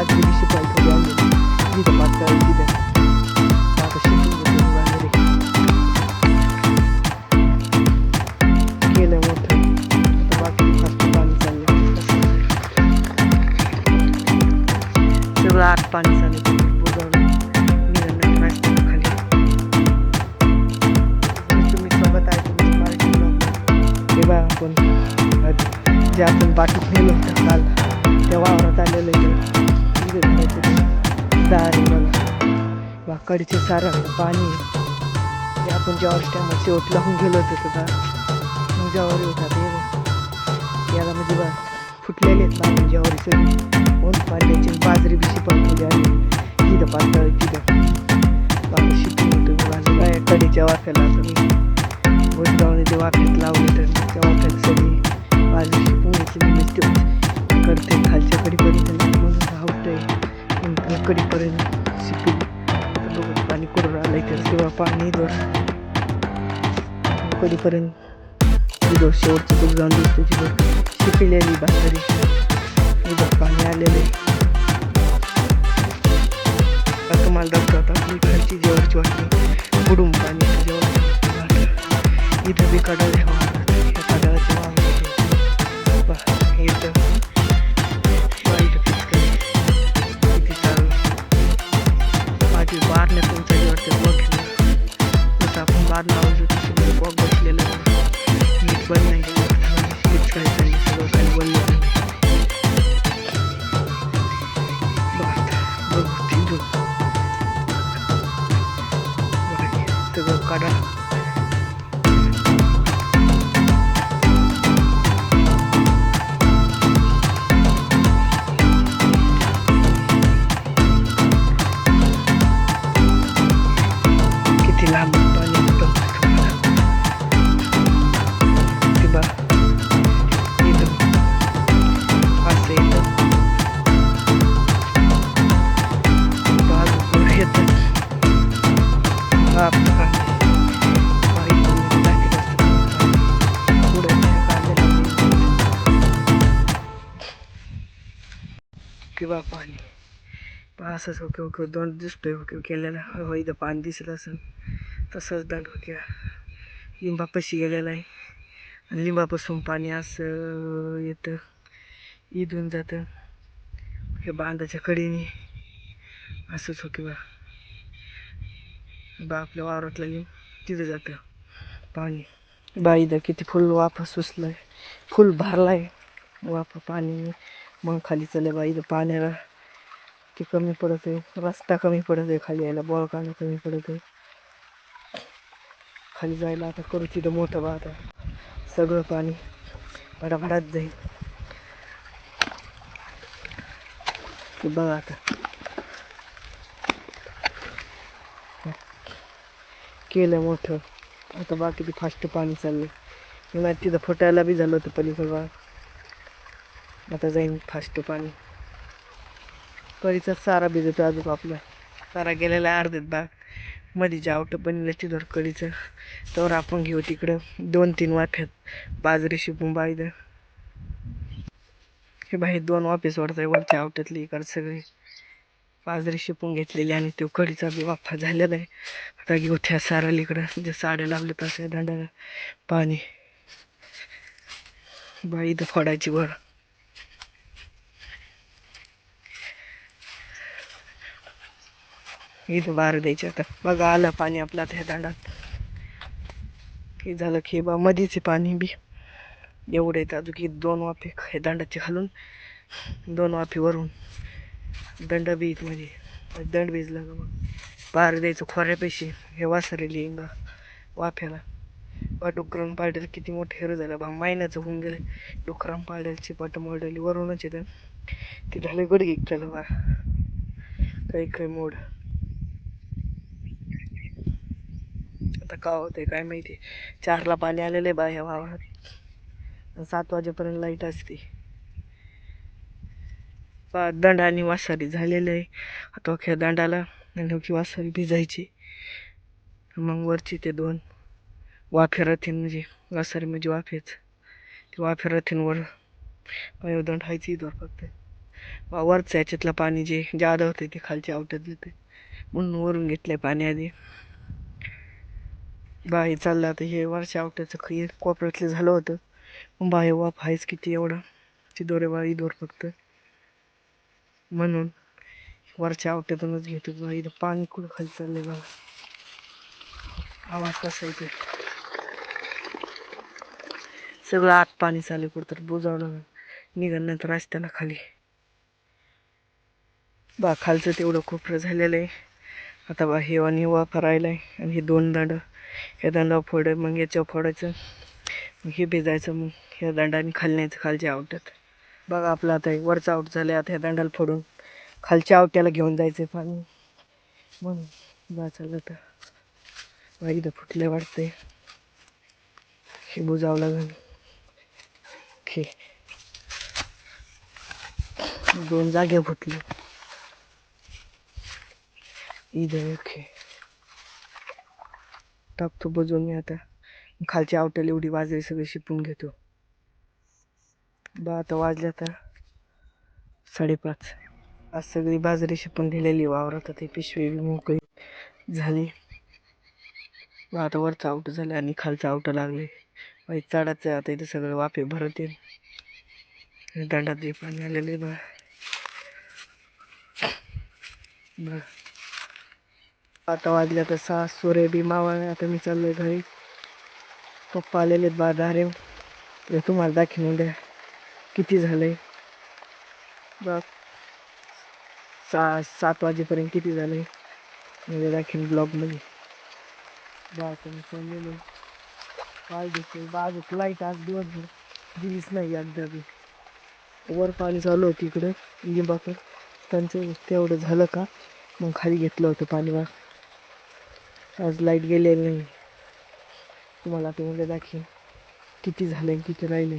बाजरी बी शिपायला थोडी आणली जिथं पातळ तिथं आता शिकून घेतो बाजरी केलं मोठं आता बाकी फास्ट पाणी चाललं सगळं आत पाणी चाललं बुजवलं निघालं रस्त्याला खाली तुम्ही सोबत आहे तुम्ही पार्टी हे बघा आपण अ- जे आपण पाठीत नेलं होतं काल त्या वावरात आलेलं आहे ते इथे जायचं ते सारं पाणी. आहे आपण ज्या टायमात शेवट लावून गेलो होतो सुद्धा मग ज्वारी होतात याला म्हणजे बा फुटलेले आहेत पाणी ज्वारी सगळी ऊन पाण्याची बाजरी बी शिपडलेली आहे तिथं पातळ तिथं. बाबा शिकून होतं बाजूला या कडीच्या वाफ्याला तुम्ही गोटगावने ते वाफ्यात लावले तर त्या वाफ्यात सगळी बाजरी शिकून घेतली मी करते खालच्या कडीपर्यंत. मग शिकेल. कडीपर्यंत पाणी कुठं आलंय तर तेव्हा पाणी दोर कधीपर्यंत? तिथं शेवटचं दूध जाऊन दिसतो तिथं. शिकलेली बाजरी तिथं पाणी आलेले आता मला दाखवतो आपली घरची जेवायची वाटली. बुडून पाणी जेवढ इथं बी कडल आहे बारण्या तुमच्या जसं आपण बार बसलेलं नीट बंद नाही सगळं काही बंद सगळं काढा किंवा पाणी. पास असंच ओके ओके दोन दिसतोय ओके केलेला हो, हो इथं पाणी दिसत असेल तसंच दंड ओके. लिंबापाशी गेलेला आहे. आणि लिंबापासून पाणी असं येतं इथून जातं. हे बांधाच्या कडेने. असंच ओके बा. बा आपल्या वावरातलं लिंब तिथं जातं पाणी. बा इथं किती फुल वाफा सुचलाय. फुल भरलाय. वाफा पाणी. मग खाली चले बा इथं पाण्याला ते कमी पडत आहे रस्ता कमी पडत आहे खाली यायला बॉल काढणं कमी पडत आहे खाली जायला आता करू तिथं मोठं बा आता. सगळं पाणी भडाभडात जाईल. ते बघा आता. केलं मोठं. आता बाकी ते फास्ट पाणी चाललं नाही तिथं फुटायला बी झालं होतं पलीकडं बा. आता जाईन फास्ट पाणी. कळीचा सारा भिजतो अजून आपला. सारा गेलेला अर्ध्यात बाग. मध्ये जावटं बनलं तिथं कळीचं तर आपण घेऊ तिकडं. दोन तीन वाफ्यात. बाजरी शिपून बायदं हे बाहेर दोन वाफे सोडताय वरच्या आवट्यातली इकडं सगळी. बाजरी शिपून घेतलेली आणि तो कढीचा बी वाफा झालेला आहे. आता घेऊ त्या साराला इकडं. जे साडे लावले तसे दांडाला पाणी. बाई इथं फोडायची वर. इथं बार द्यायचे आता. बघा आलं पाणी आपलं आता ह्या दांडात हे झालं की बा मधीच पाणी बी. एवढे आहेत अजून की दोन वाफे हे दांडाचे घालून दोन वाफे वरून. दंड बी आहेत म्हणजे. दंड भिजला का मग. बार द्यायचं खोऱ्यापेशी. हे वासरेली इंगा वाफ्याला. बा डुकरान पाडेल किती मोठं हिरो झालं. बा महिन्याचं होऊन गेलं. डुकरान पाडेलची पाट मोडली वरूनच येतं. ते झालं गडगी त्याला बा. काही काही मोड. आता का आहे काय माहिती. चारला पाणी आलेलं आहे बा ह्या वावरात. सात वाजेपर्यंत लाइट असते. पा दंड आणि वासारी झालेलं आहे. आता अख्या दंडाला आणि वासारी भिजायची. मग वरची ते दोन वाफे राहतील म्हणजे वासारी म्हणजे वाफेच. ते वाफे राहतील वर दंड हायची इथवर फक्त. वा वरचं याच्यातलं पाणी जे जादा होते ते खालच्या आवट्यात देते म्हणून वरून घेतलं आहे पाणी आधी. बा चाललं आता हे वरच्या आवट्याचं खी कोपऱ्यातलं झालं होतं. मग बा वाफ आहेच किती एवढं. ती दोरे बाळी दोर फक्त. म्हणून वरच्या आवट्यातूनच घेतो. बा इथं पाणी कुठं खाली चाललंय बघा. आवाज कसा येते सगळं आत पाणी चालू कुठं तर बुजावलं नंतर रस्त्याला खाली. बा खालचं तेवढं कोपरं झालेलं आहे. आता बा हे आणि वा राहिला आहे आणि हे दोन दांड. ह्या दांडावर फोड मग याच्यावर फोडायचं. मग हे भिजायचं मग ह्या दांडाने खालण्याचं खालच्या आवट्यात. बघा आपलं आता हे वरचं आउट झालं आता ह्या दांडाला फोडून खालच्या आवट्याला घेऊन जायचं पाणी. मग बा चाललं तर बा इथं फुटले वाटतंय हे बुजावं लागेल. ओके. दोन जागे फुटले. इथं ओके टाकतो बजून मी आता। खालच्या आवटेल एवढी वाजली सगळी शिपून घेतो बा आता वाजले आता साडेपाच आज सगळी बाजरी शिपून दिलेली वावरात ते पिशवी मोकळी झाली। बा आता वरचं आउट झालं आणि खालचं आवट लागले बाई चाडाचं आता इथं सगळं वाफे भरत येईल दंडात जे पाणी आलेले बा। बर आता वाजल्या तर सहा सोरे बी मावा आता मी चाललोय घरी. पप्पा आलेले आहेत बाधारे ते तुम्हाला दाखवून द्या. किती झालंय? बघ. सहा सात वाजेपर्यंत किती झालं आहे म्हणजे दाखवीन ब्लॉगमध्ये. बा मी चाललेलो. काय दिसतंय. बाजूक लाइट आज दिवसभर दिलीच नाही एकदा बी. वर पाणी चालू होतं इकडं. लिंबाकडं त्यांचं तेवढं झालं का? मग खाली घेतलं होतं पाणी वा आज लाइट गेलेली नाही. तुम्हाला ते म्हणजे दाखवेन. किती झालं आहे किती राहिले